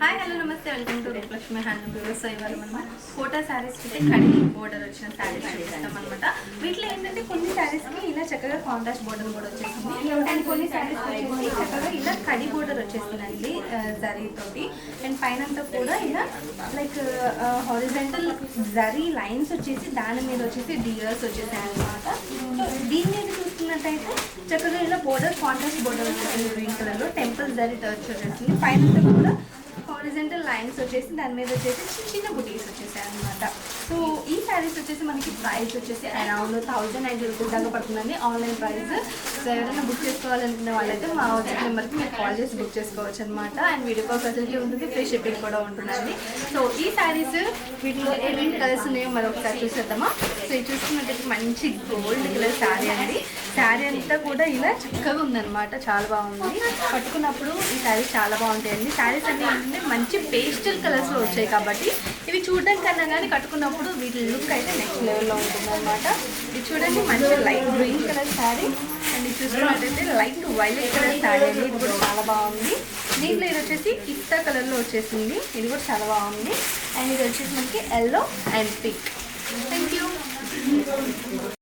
Hi hello నమస్తే. Welcome to Roopalakshmi hand bureaus so ఇవాళ మనం కోటా శారీస్ అయితే కడి బోర్డర్ వచ్చిన శారీస్ చేస్తాం అనమాట వీటిలో ఏంటంటే కొన్ని శారీస్కి ఇలా చక్కగా కాంట్రాస్ట్ బోర్డర్ కూడా వచ్చేసింది అండ్ కొన్ని శారీస్ వచ్చేసి చక్కగా ఇలా కడి బోర్డర్ వచ్చేసిందండి జరీ తోటి. అండ్ పైన అంతా కూడా ఇలా లైక్ హారిజెంటల్ జరీ లైన్స్ వచ్చేసి దాని మీద వచ్చేసి డియర్స్ వచ్చేసాయి అనమాట దీని మీద చూసుకున్నట్టయితే చక్కగా ఇలా బోర్డర్ కాంట్రాస్ట్ బోర్డర్ వచ్చేసింది గ్రీన్ కలర్లో టెంపుల్ జరీ టచ్ వచ్చేసింది. పైన అంతా కూడా హారిజెంటల్ లైన్స్ వచ్చేసి దాని మీద వచ్చేసి చిన్న చిన్న బుటీస్ వచ్చేసాయి అనమాట శారీస్ వచ్చేసి మనకి ప్రైస్ వచ్చేసి అరౌండ్ థౌజండ్ నైన్టీ రూపీస్ దాకా పడుతుందండి. ఆన్లైన్ ప్రైస్ సో ఎవరైనా బుక్ చేసుకోవాలనుకునే వాళ్ళైతే మా వాట్సాప్ నెంబర్కి మీరు కాల్ చేసి బుక్ చేసుకోవచ్చు అనమాట అండ్ వీడియో కాల్ ఫెసిలిటీ ఉంటుంది ఫ్రీ షిప్పింగ్ కూడా ఉంటుందండి. సో ఈ శారీస్ వీటిలో ఏమేమి కలర్స్ ఉన్నాయో మరొకసారి చూసేద్దామా? సో ఇది చూసుకున్నట్టయితే మంచి గోల్డ్ కలర్ శారీ అండి. శారీ అంతా కూడా ఇలా చక్కగా ఉందన్నమాట. చాలా బాగుంది. పట్టుకున్నప్పుడు ఈ శారీస్ చాలా బాగుంటాయండి. శారీస్ అన్నీ ఏంటంటే మంచి పేస్టల్ కలర్స్లో వచ్చాయి కాబట్టి ఇవి చూడడం కన్నా కానీ కట్టుకున్నప్పుడు వీటి లుక్ అయితే నెక్స్ట్ లెవెల్లో ఉంటుంది అనమాట ఇది చూడండి మంచి light green colour sari and ఇది చూసుకున్నట్టయితే లైట్ వైలెట్ కలర్ శారీ అండి ఇది కూడా చాలా బాగుంది. దీంట్లో ఇది వచ్చేసి పిస్తా కలర్లో వచ్చేసింది. ఇది కూడా చాలా బాగుంది. అండ్ ఇది వచ్చేసి మనకి yellow and pink thank you